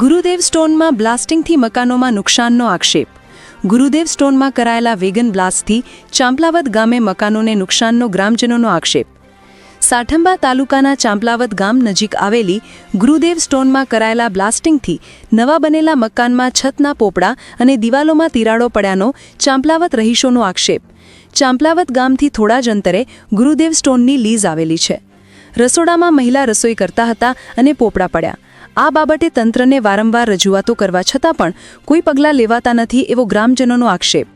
ગુરુદેવ સ્ટોનમાં બ્લાસ્ટિંગથી મકાનોમાં નુકસાનનો આક્ષેપ. ગુરુદેવ સ્ટોનમાં કરાયેલા વેગન બ્લાસ્ટથી ચાંપલાવત ગામે મકાનોને નુકસાનનો ગ્રામજનોનો આક્ષેપ. સાઠંબા તાલુકાના ચાંપલાવત ગામ નજીક આવેલી ગુરુદેવ સ્ટોનમાં કરાયેલા બ્લાસ્ટિંગથી નવા બનેલા મકાનમાં છતના પોપડા અને દિવાલોમાં તિરાડો પડ્યાનો ચાંપલાવત રહીશોનો આક્ષેપ. ચાંપલાવત ગામથી થોડા જ અંતરે ગુરુદેવ સ્ટોનની લીઝ આવેલી છે. રસોડામાં મહિલા રસોઈ કરતા હતા અને પોપડા પડ્યા. આ બાબતે તંત્રને વારંવાર રજૂઆતો કરવા છતાં પણ કોઈ પગલાં લેવાતા નથી એવો ગ્રામજનોનો આક્ષેપ.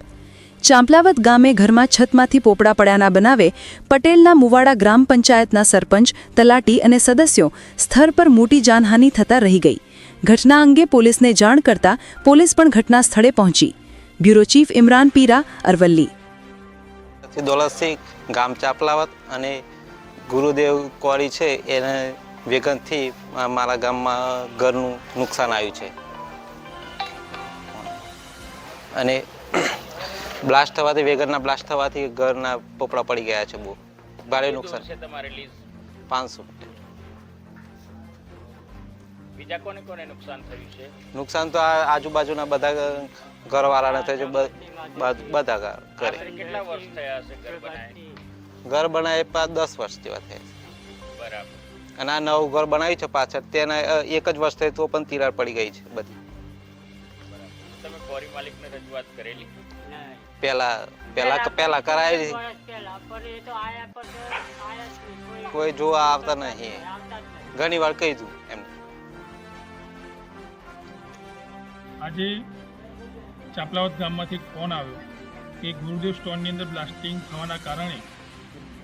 ચાંપલાવત ગામે ઘરમાં છતમાંથી પોપડા પડ્યાના બનાવે પટેલના મુવાડા ગ્રામ પંચાયતના સરપંચ, તલાટી અને સદસ્યો સ્થળ પર મોટી જાનહાનિ થતાં રહી ગઈ. ઘટના અંગે પોલીસને જાણ કરતા પોલીસ પણ ઘટના સ્થળે પહોંચી. Bureau chief Imran Pira, Aravalli. Daulatsinh ગામ ચાપલાવત અને ગુરુદેવ કોરી છે એને વેગનથી મારા ગામમાં ઘરનું નુકસાન આવ્યું છે. અને બ્લાસ્ટ થવાથી વેગનના બ્લાસ્ટ થવાથી ઘરના પોપડા પડી ગયા છે બહુ. ભારે નુકસાન. પાંચસો. બીજા કોને કોને નુકસાન થયું છે? નુકસાન તો આ આજુબાજુના બધા ઘરવાળાને થયું છે બધા ઘર- ઘરે કેટલા વર્ષ થયા હશે ઘર બનાવે ઘર બનાવે દસ વર્ષ જેવા થયા બરાબર. અને આ નવું ઘર બનાવ્યું છે પાછળ તેના એક જ વર્ષ થઈ તો પણ તિરાડ પડી ગઈ છે બધી. તમે કોરી માલિકને રજૂઆત કરેલી? પહેલા પહેલા પહેલા કરાયેલી કોઈ જોવા આવતા નહીં. ઘણી વાર કહી દઉં એમ. આજે ચાપલાવત ગામમાંથી ફોન આવ્યો કે ગુરુદેવ સ્ટોનની અંદર બ્લાસ્ટિંગ થવાના કારણે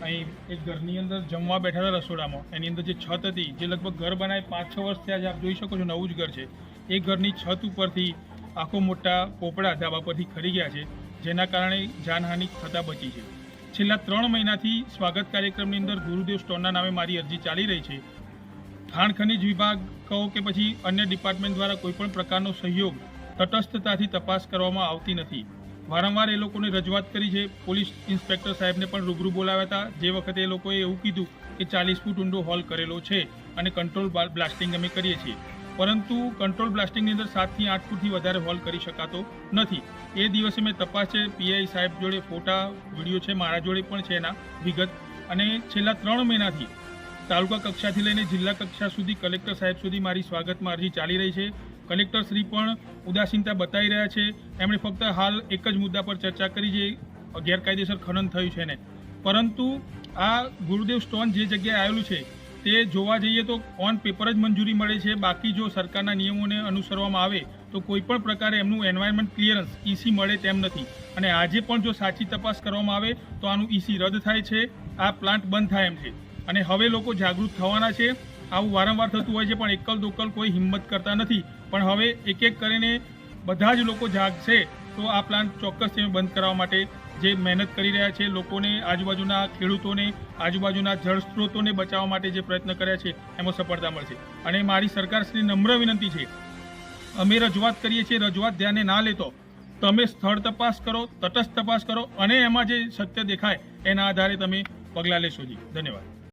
અહીં એક ઘરની અંદર જમવા બેઠા હતા રસોડામાં. એની અંદર જે છત હતી, જે લગભગ ઘર બનાવી પાંચ છ વર્ષ થયા આપ જોઈ શકો છો નવું જ ઘર છે. એ ઘરની છત ઉપરથી આખો મોટા પોપડા ધાબા પરથી ખરી ગયા છે, જેના કારણે જાનહાનિ થતાં બચી છે. છેલ્લા ત્રણ મહિનાથી સ્વાગત કાર્યક્રમની અંદર ગુરુદેવ સ્ટોનના નામે મારી અરજી ચાલી રહી છે. ખાણ ખનિજ વિભાગ કહો કે પછી અન્ય ડિપાર્ટમેન્ટ દ્વારા કોઈ પણ પ્રકારનો સહયોગ તટસ્થતાથી તપાસ કરવામાં આવતી નથી. વારંવાર એ લોકોને રજૂઆત કરી છે. પોલીસ ઇન્સ્પેક્ટર સાહેબને પણ રૂબરૂ બોલાવ્યા હતા. જે વખતે એ લોકોએ એવું કીધું કે ચાલીસ ફૂટ ઊંડો હોલ કરેલો છે અને કંટ્રોલ બ્લાસ્ટિંગ અમે કરીએ છીએ. પરંતુ કંટ્રોલ બ્લાસ્ટિંગની અંદર સાતથી આઠ ફૂટથી વધારે હોલ કરી શકાતો નથી. એ દિવસે મેં તપાસ છે. પીઆઈ સાહેબ જોડે ફોટા, વીડિયો છે. મારા જોડે પણ છે એના વિગત. અને છેલ્લા ત્રણ મહિનાથી તાલુકા કક્ષાથી લઈને જિલ્લા કક્ષા સુધી કલેક્ટર સાહેબ સુધી મારી સ્વાગતમાં અરજી ચાલી રહી છે. કલેક્ટર શ્રી પણ ઉદાસીનતા બતાવી રહ્યા છે. એમણે ફક્ત હાલ એક જ મુદ્દા પર ચર્ચા કરી જે ગેરકાયદેસર ખનન થયું છે ને પરંતુ આ ગુરુદેવ સ્ટોન જે જગ્યાએ આવેલું છે, તે જોવા જઈએ તો ઓન પેપર જ મંજૂરી મળે છે. બાકી જો સરકારના નિયમોને અનુસરવામાં આવે, તો કોઈ પણ પ્રકારે એમનું એન્વાયરમેન્ટ ક્લિયરન્સ ઈસી મળે તેમ નથી. અને આજે પણ જો સાચી તપાસ કરવામાં આવે, તો આનું ઈસી રદ થાય છે. આ પ્લાન્ટ બંધ થાય એમ છે. અને હવે લોકો જાગૃત થવાના છે. આવું વારંવાર થતું હોય છે, પણ એકલ દોકલ કોઈ હિંમત કરતા નથી. પણ હવે એક એક કરીને બધા જ લોકો જાગશે તો આ પ્લાન્ટ ચોક્કસ તેમને બંધ કરાવવા માટે જે મહેનત કરી રહ્યા છે, લોકોને, આજુબાજુના ખેડૂતોને, આજુબાજુના જળ સ્ત્રોતોને બચાવવા માટે જે પ્રયત્ન કર્યા છે, એમાં સફળતા મળશે. અને મારી સરકારશ્રી નમ્ર વિનંતી છે, અમે રજૂઆત કરીએ છીએ, રજૂઆત ધ્યાને ના લેતો તમે સ્થળ તપાસ કરો, તટસ્થ તપાસ કરો, અને એમાં જે સત્ય દેખાય, એના આધારે તમે પગલાં લેશો જી. ધન્યવાદ.